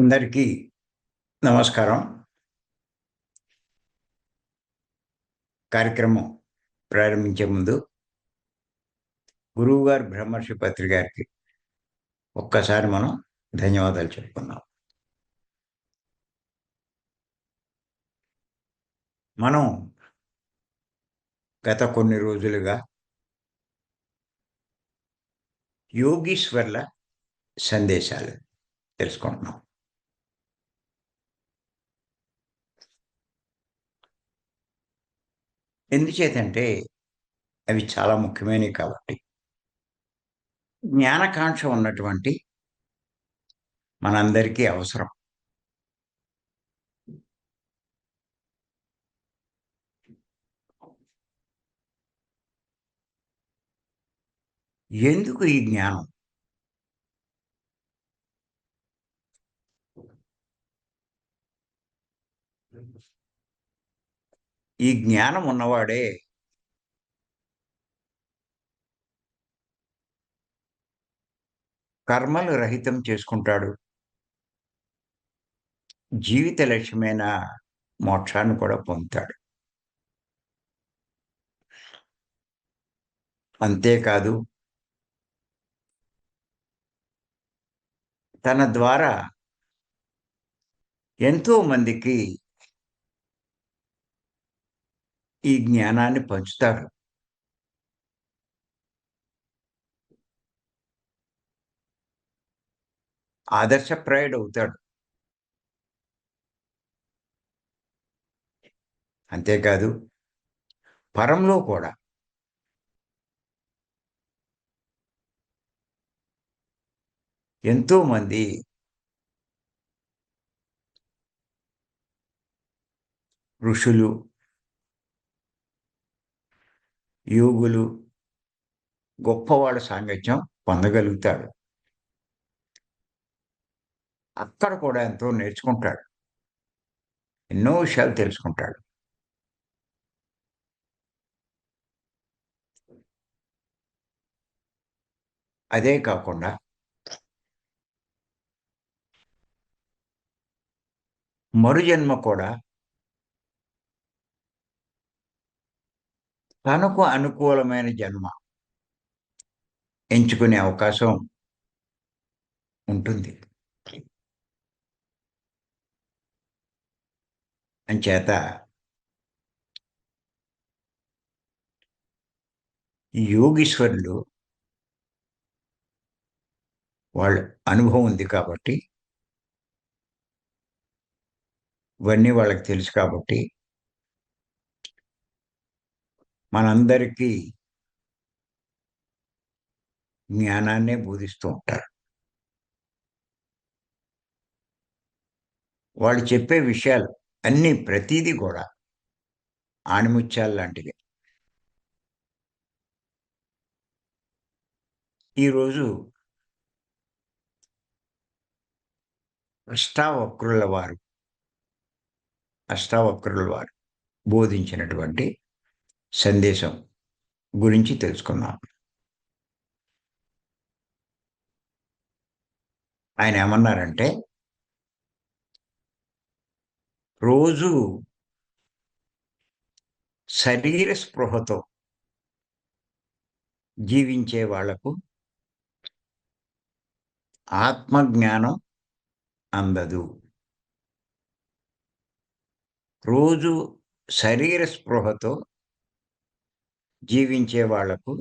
అందరికీ నమస్కారం. కార్యక్రమం ప్రారంభించే ముందు గురువు గారు బ్రహ్మర్షి పత్రి గారికి ఒక్కసారి మనం ధన్యవాదాలు చెప్పుకుందాం. మనం గత కొన్ని రోజులుగా యోగీశ్వర్ల సందేశాలు తెలుసుకుంటున్నాం. ఎందుచేతంటే అవి చాలా ముఖ్యమైనవి కాబట్టి. జ్ఞానకాంక్ష ఉన్నటువంటి మనందరికీ అవసరం. ఎందుకు ఈ జ్ఞానం? ఈ జ్ఞానం ఉన్నవాడే కర్మలు రహితం చేసుకుంటాడు. జీవిత లక్ష్యమైన మోక్షాన్ని కూడా పొందుతాడు. అంతేకాదు తన ద్వారా ఎంతో మందికి ఈ జ్ఞానాన్ని పంచుతారు. ఆదర్శప్రాయుడు అవుతాడు. అంతేకాదు పరంలో కూడా. ఎంతో మంది ఋషులు యోగులు గొప్పవాళ్ళ సాంగత్యం పొందగలుగుతాడు. అక్కడ కూడా ఎంతో నేర్చుకుంటాడు. ఎన్నో విషయాలు తెలుసుకుంటాడు. అదే కాకుండా మరుజన్మ కూడా తనకు అనుకూలమైన జన్మ ఎంచుకునే అవకాశం ఉంటుంది. అంచేత యోగీశ్వరులు వాళ్ళ అనుభవం ఉంది కాబట్టి ఇవన్నీ వాళ్ళకి తెలుసు కాబట్టి మనందరికీ జ్ఞానాన్నే బోధిస్తూ ఉంటారు. వాళ్ళు చెప్పే విషయాలు అన్నీ ప్రతీది కూడా ఆణిముత్యాలు లాంటివి. ఈరోజు అష్టావక్రుల వారు అష్టావక్రుల వారు బోధించినటువంటి సందేశం గురించి తెలుసుకుందాం. ఆయన ఏమన్నారంటే రోజు శరీర స్పృహతో జీవించే వాళ్ళకు ఆత్మజ్ఞానం అందదు. రోజు శరీర స్పృహతో జీవించే వాళ్ళకు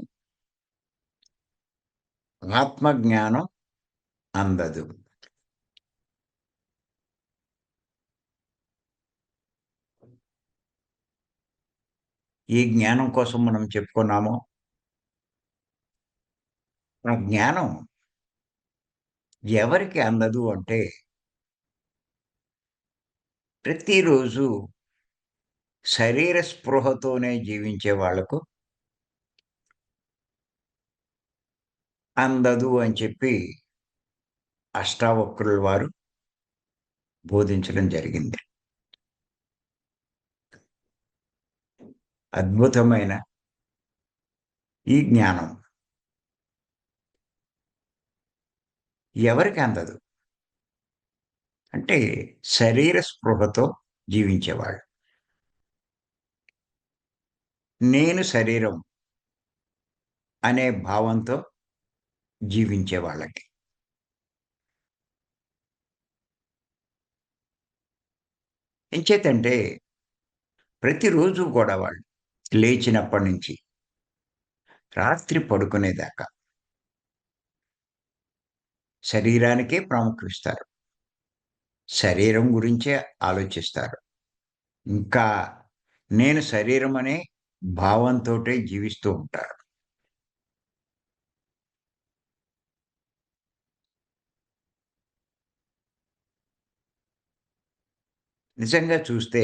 ఆత్మజ్ఞానం అందదు. ఈ జ్ఞానం కోసం మనం చెప్పుకున్నాము. ఆ జ్ఞానం ఎవరికి అందదు అంటే ప్రతిరోజు శరీర స్పృహతోనే జీవించే వాళ్ళకు అందదు అని చెప్పి అష్టావక్రుల వారు బోధించడం జరిగింది. అద్భుతమైన ఈ జ్ఞానం ఎవరికి అందదు? అంటే శరీర స్పృహతో జీవించేవాళ్ళు. నేను శరీరం అనే భావంతో జీవించే వాళ్ళకి. ఎంచేతంటే ప్రతిరోజు కూడా వాళ్ళు లేచినప్పటి నుంచి రాత్రి పడుకునేదాకా శరీరానికే ప్రాముఖ్యం ఇస్తారు శరీరం గురించే ఆలోచిస్తారు. ఇంకా నేను శరీరం అనే భావంతో జీవిస్తూ ఉంటారు. నిజంగా చూస్తే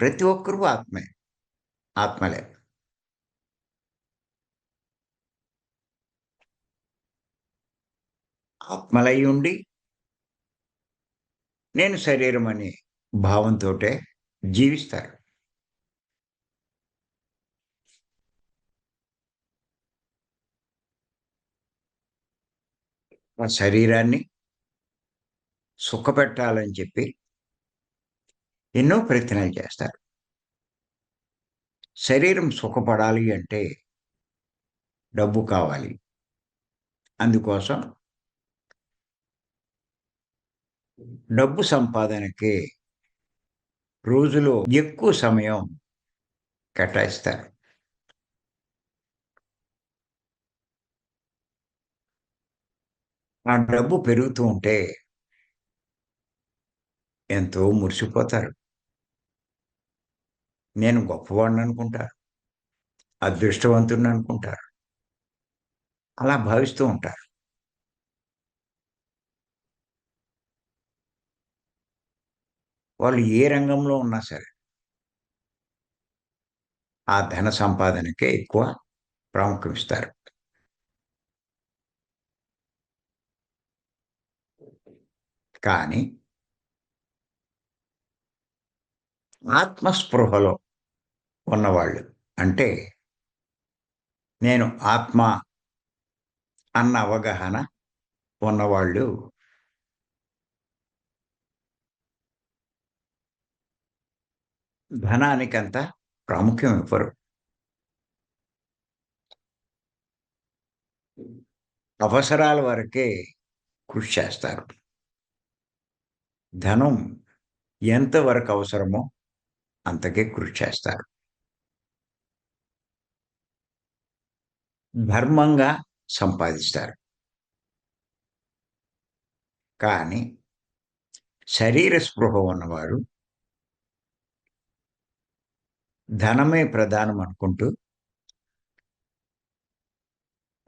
ప్రతి ఒక్కరూ ఆత్మే ఆత్మలే. ఆత్మలై ఉండి నేను శరీరం అనే భావంతో జీవిస్తారు. ఆ శరీరాన్ని సుఖపెట్టాలని చెప్పి ఎన్నో ప్రయత్నాలు చేస్తారు. శరీరం సుఖపడాలి అంటే డబ్బు కావాలి. అందుకోసం డబ్బు సంపాదనకే రోజులో ఎక్కువ సమయం కేటాయిస్తారు. ఆ డబ్బు పెరుగుతూ ఉంటే ఎంతో మురిసిపోతారు. నేను గొప్పవాడిని అనుకుంటారు అదృష్టవంతుడిని అనుకుంటారు అలా భావిస్తూ ఉంటారు. వాళ్ళు ఏ రంగంలో ఉన్నా సరే ఆ ధన సంపాదనకే ఎక్కువ ప్రాముఖ్యం ఇస్తారు. కానీ ఆత్మస్పృహలో ఉన్నవాళ్ళు. అంటే నేను ఆత్మ అన్న అవగాహన ఉన్నవాళ్ళు ధనానికంత ప్రాముఖ్యం ఇవ్వరు. అవసరాల వరకే కృషి చేస్తారు. ధనం ఎంతవరకు అవసరమో అంతకే కృషి చేస్తారు. ధర్మంగా సంపాదిస్తారు. కానీ శరీర స్పృహ ఉన్నవారు ధనమే ప్రధానం అనుకుంటూ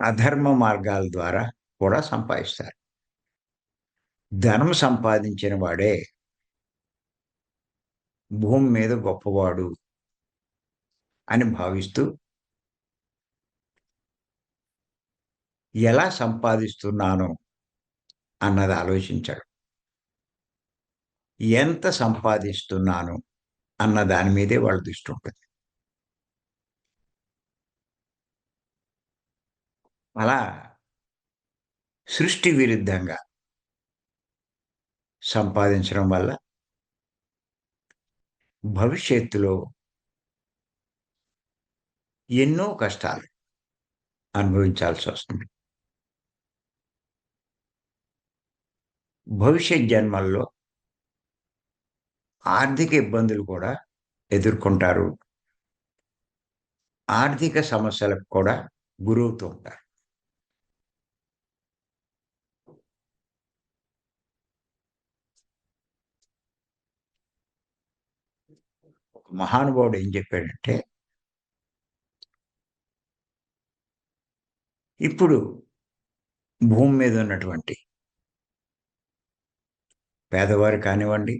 అధర్మ మార్గాల ద్వారా కూడా సంపాదిస్తారు. ధనం సంపాదించిన వాడే భూమి మీద గొప్పవాడు అని భావిస్తూ ఎలా సంపాదిస్తున్నాను అన్నది ఆలోచించాడు. ఎంత సంపాదిస్తున్నాను అన్న దాని మీదే వాళ్ళ దృష్టి ఉంటుంది. అలా సృష్టి విరుద్ధంగా సంపాదించడం వల్ల భవిష్యత్తులో ఎన్నో కష్టాలు అనుభవించాల్సి వస్తుంది. భవిష్యత్ జన్మల్లో ఆర్థిక ఇబ్బందులు కూడా ఎదుర్కొంటారు. ఆర్థిక సమస్యలకు కూడా గురవుతూ ఉంటారు. ఒక మహానుభావుడు ఏం చెప్పాడంటే ఇప్పుడు భూమి మీద ఉన్నటువంటి పేదవారు కానివ్వండి.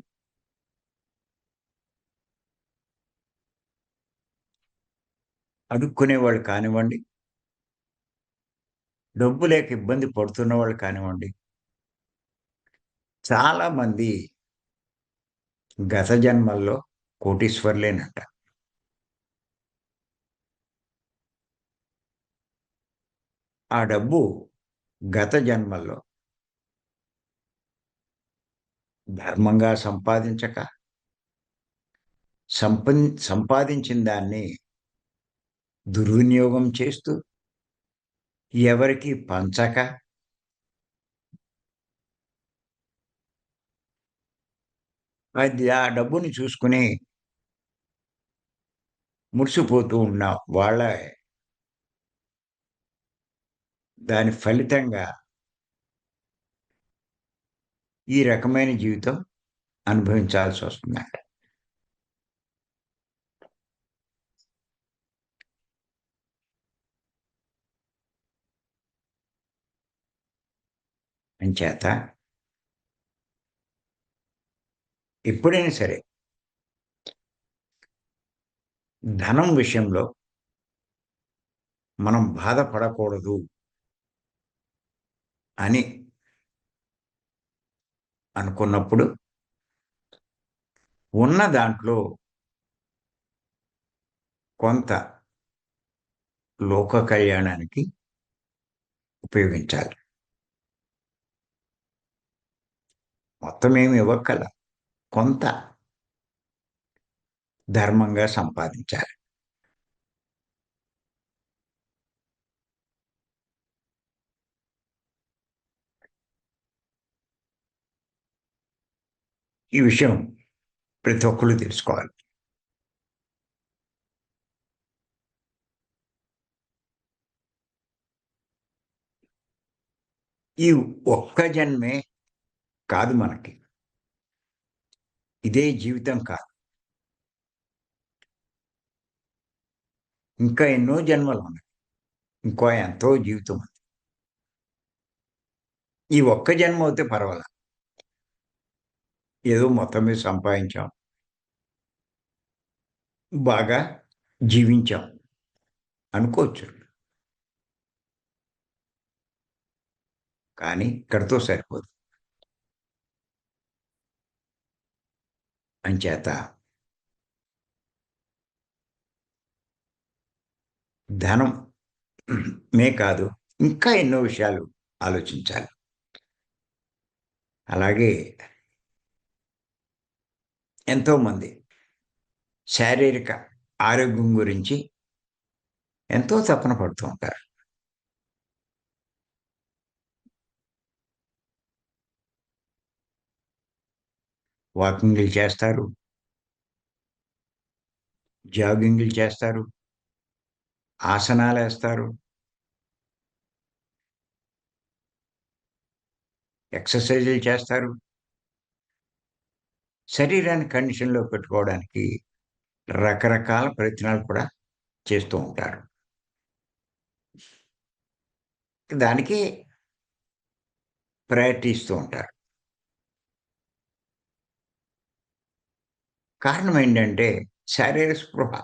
అడుక్కునే వాళ్ళు కానివ్వండి. డబ్బు లేక ఇబ్బంది పడుతున్న వాళ్ళు కానివ్వండి. చాలామంది గత జన్మల్లో కోటీశ్వర్లేనంట. ఆ డబ్బు గత జన్మల్లో ధర్మంగా సంపాదించక సంపన్ సంపాదించిన దాన్ని దుర్వినియోగం చేస్తూ ఎవరికి పంచక అది ఆ డబ్బుని చూసుకుని మురిసిపోతూ ఉన్న వాళ్ళ దాని ఫలితంగా ఈ రకమైన జీవితం అనుభవించాల్సి వస్తుందంట అంచేత ఎప్పుడైనా సరే ధనం విషయంలో మనం బాధపడకూడదు అని అనుకున్నప్పుడు ఉన్న దాంట్లో కొంత లోక కళ్యాణానికి ఉపయోగించాలి. మొత్తం ఏమి ఇవ్వక్కల. కొంత ధర్మంగా సంపాదించాలి. ఈ విషయం ప్రతి ఒక్కరు తెలుసుకోవాలి. ఈ ఒక్క జన్మే కాదు మనకి. ఇదే జీవితం కాదు. ఇంకా ఎన్నో జన్మలు ఉన్నాయి. ఇంకో ఎంతో జీవితం ఉంది. ఈ ఒక్క జన్మ అయితే పర్వాలేదు. ఏదో మొత్తం మీద సంపాదించాం. బాగా జీవించాం. అనుకోవచ్చు. కానీ ఇక్కడితో సరిపోదు. అంచేత ధనం మే కాదు ఇంకా ఎన్నో విషయాలు ఆలోచించాలి. అలాగే ఎంతోమంది శారీరక ఆరోగ్యం గురించి ఎంతో తపన పడుతూ ఉంటారు. వాకింగ్లు చేస్తారు. జాగింగ్లు చేస్తారు. ఆసనాలు వేస్తారు ఎక్సర్సైజులు చేస్తారు. శరీరాన్ని కండిషన్లో పెట్టుకోవడానికి రకరకాల ప్రయత్నాలు కూడా చేస్తూ ఉంటారు. దానికి ప్రయారిటీ ఇస్తూ ఉంటారు. కారణం ఏంటంటే శారీరక స్పృహ.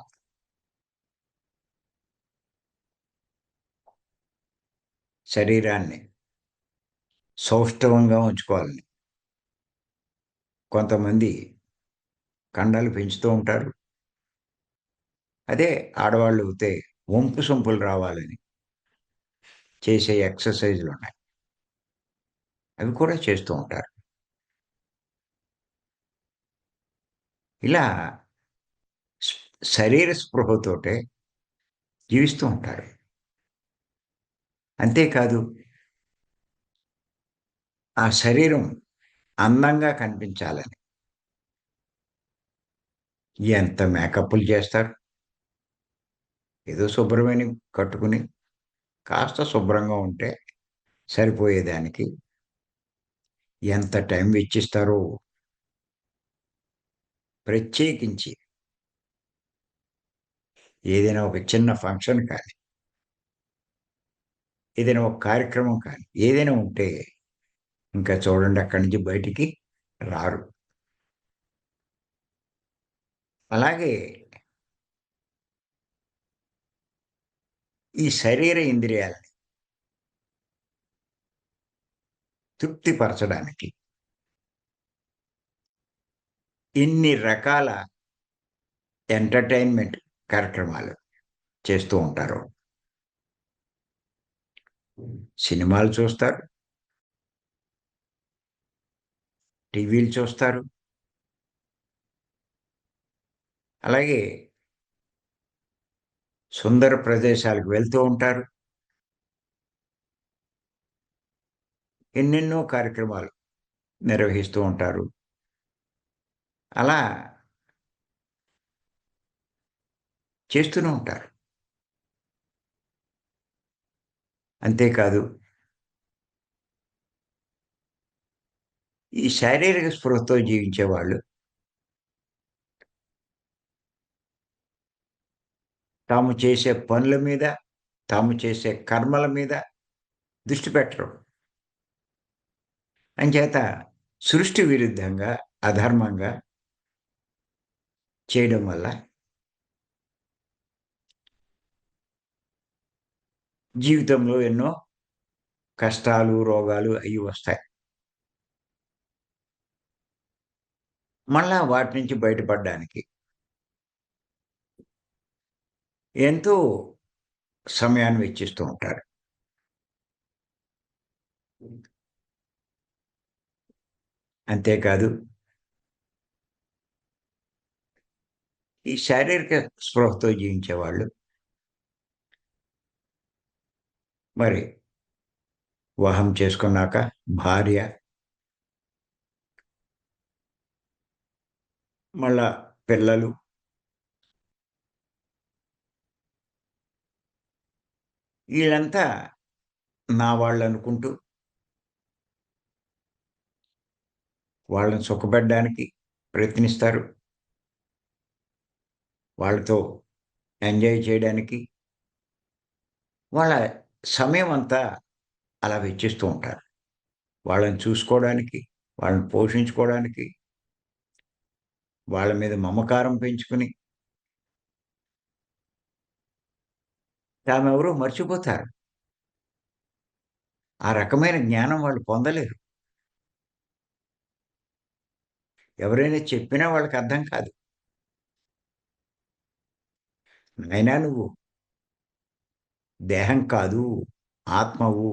శరీరాన్ని సౌష్ఠవంగా ఉంచుకోవాలని. కొంతమంది కండాలు పెంచుతూ ఉంటారు. అదే ఆడవాళ్ళు అయితే వంపు సొంపులు రావాలని చేసే ఎక్సర్సైజ్లు ఉన్నాయి. అవి కూడా చేస్తూ ఉంటారు. ఇలా శరీర స్పృహతోటే జీవిస్తూ ఉంటారు. అంతేకాదు ఆ శరీరం అందంగా కనిపించాలని. ఎంత మేకప్లు చేస్తారు? ఏదో శుభ్రమైన కట్టుకుని కాస్త శుభ్రంగా ఉంటే సరిపోయేదానికి ఎంత టైం వెచ్చిస్తారో. ప్రత్యేకించి ఏదైనా ఒక చిన్న ఫంక్షన్ కానీ ఏదైనా ఒక కార్యక్రమం కానీ ఏదైనా ఉంటే ఇంకా చూడండి అక్కడి నుంచి బయటికి రారు. అలాగే ఈ శరీర ఇంద్రియాలని తృప్తిపరచడానికి ఇన్ని రకాల ఎంటర్టైన్మెంట్ కార్యక్రమాలు చేస్తూ ఉంటారు. సినిమాలు చూస్తారు. టీవీలు చూస్తారు. అలాగే సుందర ప్రదేశాలకు వెళ్తూ ఉంటారు. ఎన్నెన్నో కార్యక్రమాలు నిర్వహిస్తూ ఉంటారు. అలా చేస్తూనే ఉంటారు. అంతేకాదు ఈ శారీరక స్పృహతో జీవించే వాళ్ళు తాము చేసే పనుల మీద తాము చేసే కర్మల మీద దృష్టి పెట్టరు. అంచేత సృష్టి విరుద్ధంగా అధర్మంగా చేయడం వల్ల జీవితంలో ఎన్నో కష్టాలు రోగాలు అవి వస్తాయి. మళ్ళా వాటి నుంచి బయటపడడానికి ఎంతో సమయాన్ని వెచ్చిస్తూ ఉంటారు. అంతేకాదు ఈ శారీరక స్పృహతో జీవించే వాళ్ళు మరి వివాహం చేసుకున్నాక భార్య మళ్ళా పిల్లలు. వీళ్ళంతా నా వాళ్ళు అనుకుంటూ వాళ్ళని సుఖపెట్టడానికి ప్రయత్నిస్తారు. వాళ్ళతో ఎంజాయ్ చేయడానికి వాళ్ళ సమయం అంతా అలా వెచ్చిస్తూ ఉంటారు. వాళ్ళని చూసుకోవడానికి వాళ్ళని పోషించుకోవడానికి వాళ్ళ మీద మమకారం పెంచుకుని తామెవరో మర్చిపోతారు. ఆ రకమైన జ్ఞానం వాళ్ళు పొందలేరు. ఎవరైనా చెప్పినా వాళ్ళకి అర్థం కాదు. అయినా నువ్వు దేహం కాదు ఆత్మవు.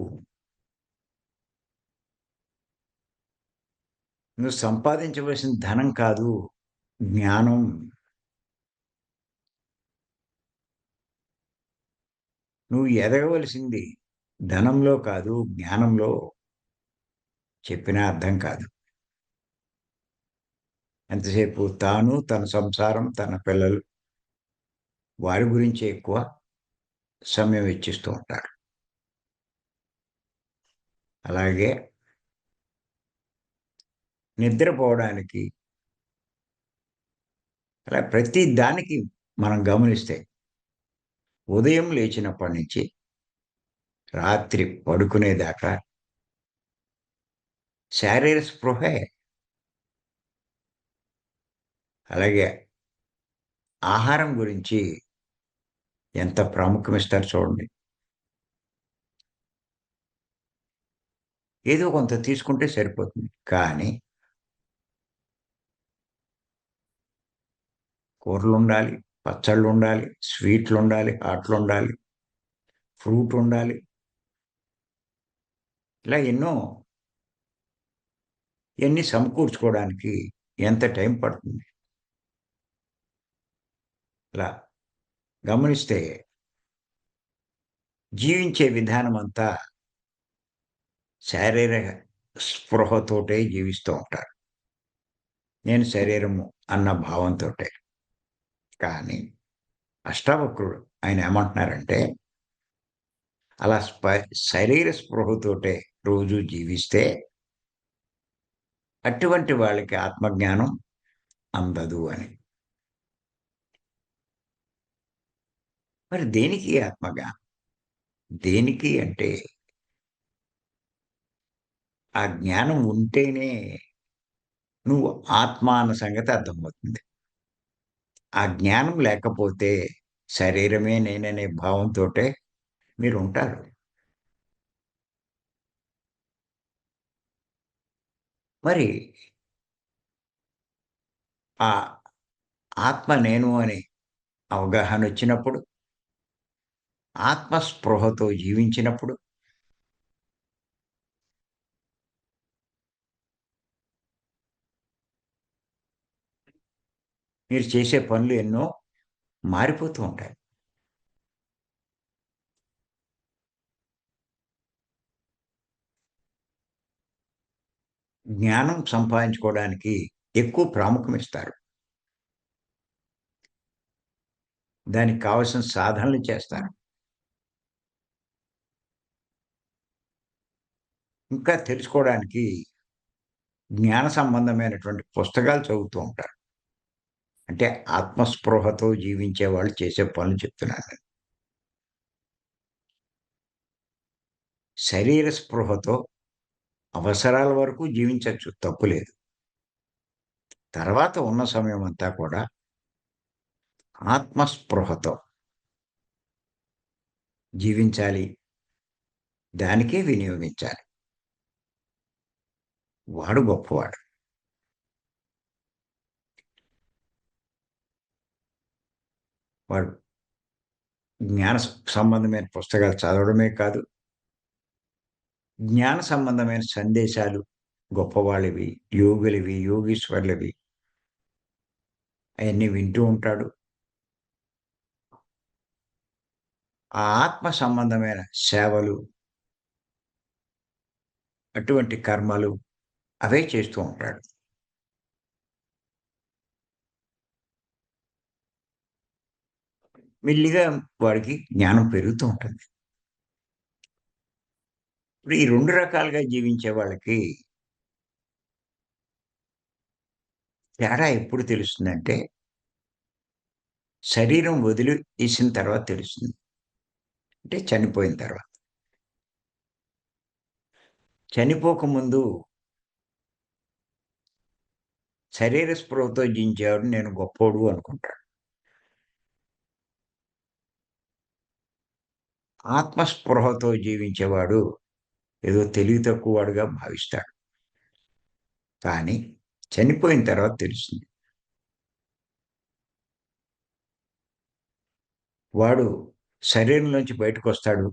నువ్వు సంపాదించవలసిన ధనం కాదు. జ్ఞానం. నువ్వు ఎదగవలసింది ధనంలో కాదు జ్ఞానంలో చెప్పినా అర్థం కాదు. ఎంతసేపు తాను తన సంసారం తన పిల్లలు వారి గురించి ఎక్కువ సమయం వెచ్చిస్తూ ఉంటారు. అలాగే నిద్రపోవడానికి అలా ప్రతి దానికి మనం గమనిస్తే ఉదయం లేచినప్పటి నుంచి రాత్రి పడుకునేదాకా శారీర స్పృహే. అలాగే ఆహారం గురించి ఎంత ప్రాముఖ్యం ఇస్తారు చూడండి. ఏదో కొంత తీసుకుంటే సరిపోతుంది. కానీ కూరలు ఉండాలి పచ్చళ్ళు ఉండాలి స్వీట్లు ఉండాలి ఆటలు ఉండాలి ఫ్రూట్ ఉండాలి ఇలా ఎన్నో ఇవన్నీ సమకూర్చుకోవడానికి ఎంత టైం పడుతుంది? ఇలా గమనిస్తే జీవించే విధానం అంతా శారీరక స్పృహతోటే జీవిస్తూ ఉంటారు. నేను శరీరము అన్న భావంతో కానీ అష్టావక్రుడు ఆయన ఏమంటున్నారంటే అలా స్ప శరీర స్పృహతోటే రోజు జీవిస్తే అటువంటి వాళ్ళకి ఆత్మజ్ఞానం అందదు అని. మరి దేనికి ఆత్మజ్ఞానం? దేనికి అంటే ఆ జ్ఞానం ఉంటేనే నువ్వు ఆత్మ అన్న సంగతి అర్థమవుతుంది. ఆ జ్ఞానం లేకపోతే శరీరమే నేననే భావంతో మీరు ఉంటారు. మరి ఆ ఆత్మ నేను అని అవగాహన వచ్చినప్పుడు ఆత్మస్పృహతో జీవించినప్పుడు మీరు చేసే పనులు ఎన్నో మారిపోతూ ఉంటాయి. జ్ఞానం సంపాదించుకోవడానికి ఎక్కువ ప్రాముఖ్యం ఇస్తారు. దానికి కావాల్సిన సాధనలు చేస్తారు. ఇంకా తెలుసుకోవడానికి జ్ఞాన సంబంధమైనటువంటి పుస్తకాలు చదువుతూ ఉంటారు. అంటే ఆత్మస్పృహతో జీవించే వాళ్ళు చేసే పనులు చెప్తున్నాను శరీర స్పృహతో అవసరాల వరకు జీవించొచ్చు తప్పులేదు. తర్వాత ఉన్న సమయం అంతా కూడా ఆత్మస్పృహతో జీవించాలి. దానికే వినియోగించాలి. వాడు గొప్పవాడు. వాడు జ్ఞాన సంబంధమైన పుస్తకాలు చదవడమే కాదు జ్ఞాన సంబంధమైన సందేశాలు గొప్పవాళ్ళవి, యోగులవి, యోగీశ్వరులవి అవన్నీ వింటూ ఉంటాడు. ఆ ఆత్మ సంబంధమైన సేవలు అటువంటి కర్మలు అవే చేస్తూ ఉంటాడు. మెల్లిగా వాడికి జ్ఞానం పెరుగుతూ ఉంటుంది. ఇప్పుడు ఈ రెండు రకాలుగా జీవించే వాళ్ళకి తేడా ఎప్పుడు తెలుస్తుందంటే శరీరం వదిలేసిన తర్వాత తెలుస్తుంది. అంటే చనిపోయిన తర్వాత. చనిపోకముందు శరీర స్పృహతో జీవించేవాడు నేను గొప్పోడు అనుకుంటాడు. ఆత్మస్పృహతో జీవించేవాడు ఏదో తెలివి తక్కువ వాడుగా భావిస్తాడు. కానీ చనిపోయిన తర్వాత తెలుస్తుంది. వాడు శరీరంలోంచి బయటకొస్తాడు.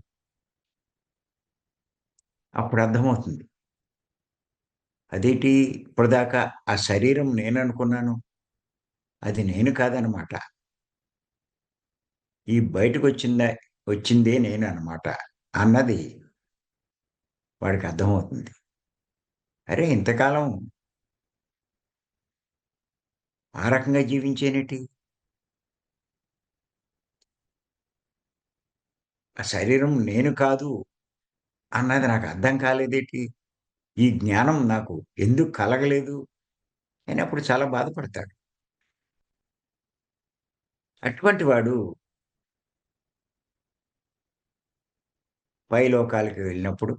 అప్పుడు అర్థమవుతుంది. అదేంటి ఇప్పటిదాకా ఆ శరీరం నేననుకున్నాను. అది నేను కాదనమాట. ఈ బయటకు వచ్చిందా వచ్చిందే నేను అనమాట అన్నది వాడికి అర్థమవుతుంది. అరే! ఇంతకాలం ఆ రకంగా జీవించేనేటి ఆ శరీరం నేను కాదు అన్నది నాకు అర్థం కాలేదేటి? ఈ జ్ఞానం నాకు ఎందుకు కలగలేదు? అని అప్పుడు చాలా బాధపడతాడు. అటువంటి వాడు పై లోకాలకి వెళ్ళినప్పుడు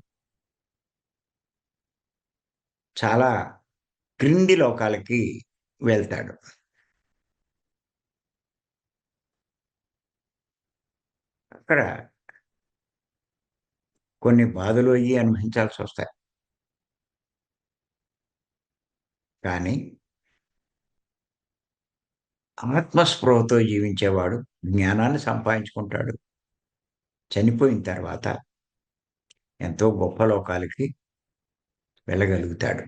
చాలా క్రింది లోకాలకి వెళ్తాడు. అక్కడ కొన్ని బాధలు అయ్యి అనుభవించాల్సి వస్తాయి కానీ ఆత్మస్పృహతో జీవించేవాడు జ్ఞానాన్ని సంపాదించుకుంటాడు. చనిపోయిన తర్వాత ఎంతో గొప్ప లోకాలకి వెళ్ళగలుగుతాడు.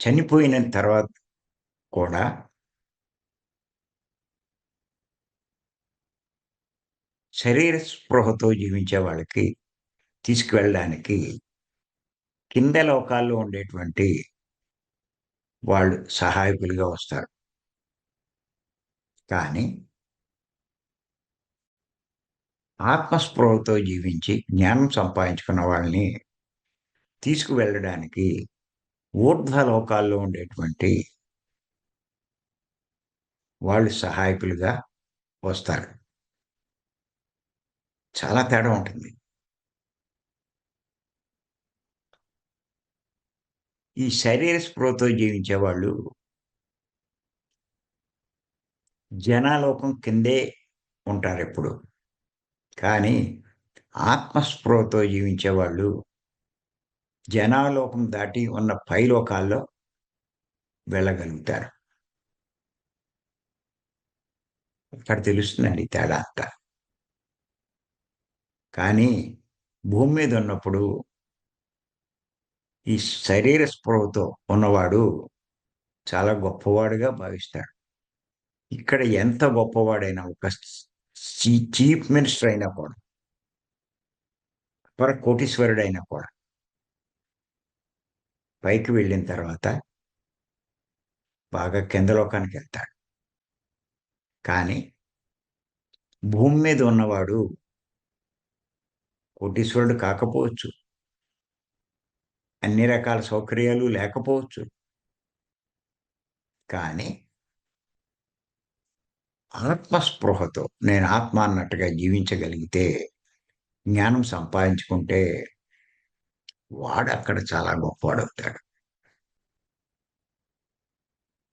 చనిపోయిన తర్వాత కూడా శరీర స్పృహతో జీవించే వాళ్ళకి తీసుకువెళ్ళడానికి కింద లోకాల్లో ఉండేటువంటి వాళ్ళు సహాయకులుగా వస్తారు. కానీ ఆత్మస్పృహతో జీవించి జ్ఞానం సంపాదించుకున్న వాళ్ళని తీసుకువెళ్ళడానికి ఊర్ధ్వ లోకాల్లో ఉండేటువంటి వాళ్ళు సహాయకులుగా వస్తారు. చాలా తేడా ఉంటుంది. ఈ శరీర స్పృహతో జీవించేవాళ్ళు జనాలోకం కిందే ఉంటారు ఎప్పుడు కానీ ఆత్మస్పృహతో జీవించేవాళ్ళు జనాలోకం దాటి ఉన్న పైలోకాల్లో వెళ్ళగలుగుతారు. అక్కడ తెలుస్తుందండి తేడా అంతా. కానీ భూమి మీద ఉన్నప్పుడు ఈ శరీర స్పృహతో ఉన్నవాడు చాలా గొప్పవాడుగా భావిస్తాడు. ఇక్కడ ఎంత గొప్పవాడైనా ఒక చీఫ్ మినిస్టర్ అయినా కూడా పర కోటీశ్వరుడైనా కూడా పైకి వెళ్ళిన తర్వాత బాగా కింద లోకానికి వెళ్తాడు. కానీ భూమి మీద ఉన్నవాడు కోటీశ్వరుడు కాకపోవచ్చు. అన్ని రకాల సౌకర్యాలు లేకపోవచ్చు. కానీ ఆత్మస్పృహతో నేను ఆత్మ అన్నట్టుగా జీవించగలిగితే జ్ఞానం సంపాదించుకుంటే వాడు అక్కడ చాలా గొప్పవాడవుతాడు.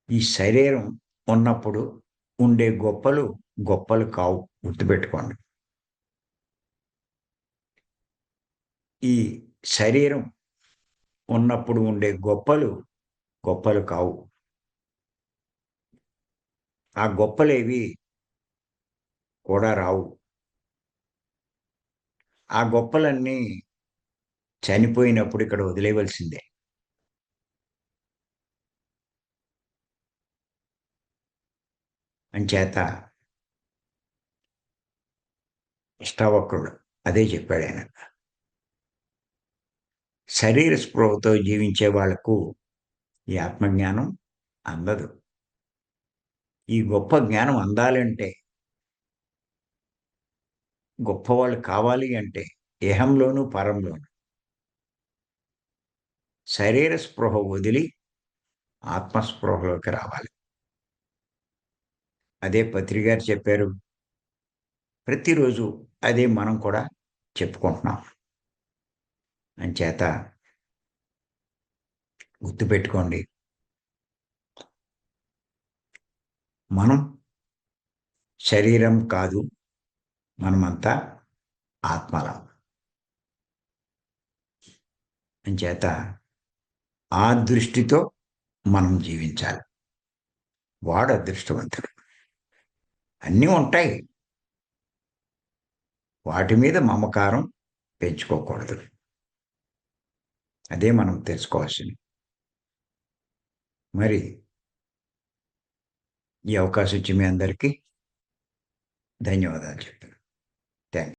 ఈ శరీరం ఉన్నప్పుడు ఉండే గొప్పలు గొప్పలు కావు గుర్తుపెట్టుకోండి. ఈ శరీరం ఉన్నప్పుడు ఉండే గొప్పలు గొప్పలు కావు. ఆ గొప్పలేవి కూడా రావు. ఆ గొప్పలన్నీ చనిపోయినప్పుడు ఇక్కడ వదిలేయవలసిందే. అంచేత ఇష్టావక్రుడు అదే చెప్పాడు ఆయన శరీర స్పృహతో జీవించే వాళ్ళకు ఈ ఆత్మజ్ఞానం అందదు. ఈ గొప్ప జ్ఞానం అందాలంటే గొప్పవాళ్ళు కావాలి అంటే ఇహంలోను పరంలోను. శరీర స్పృహ వదిలి ఆత్మస్పృహలోకి రావాలి. అదే పత్రికారు చెప్పారు. ప్రతిరోజు అదే మనం కూడా చెప్పుకుంటున్నాం. అంచేత గుర్తుపెట్టుకోండి. మనం శరీరం కాదు మనమంతా ఆత్మలం. అంచేత ఆ దృష్టితో మనం జీవించాలి. వాడు అదృష్టవంతుడు. అన్నీ ఉంటాయి. వాటి మీద మమకారం పెంచుకోకూడదు. అదే మనం తెలుసుకోవాల్సింది. మరి ఈ అవకాశం ఇచ్చి మీ అందరికీ ధన్యవాదాలు చెప్తున్నాను.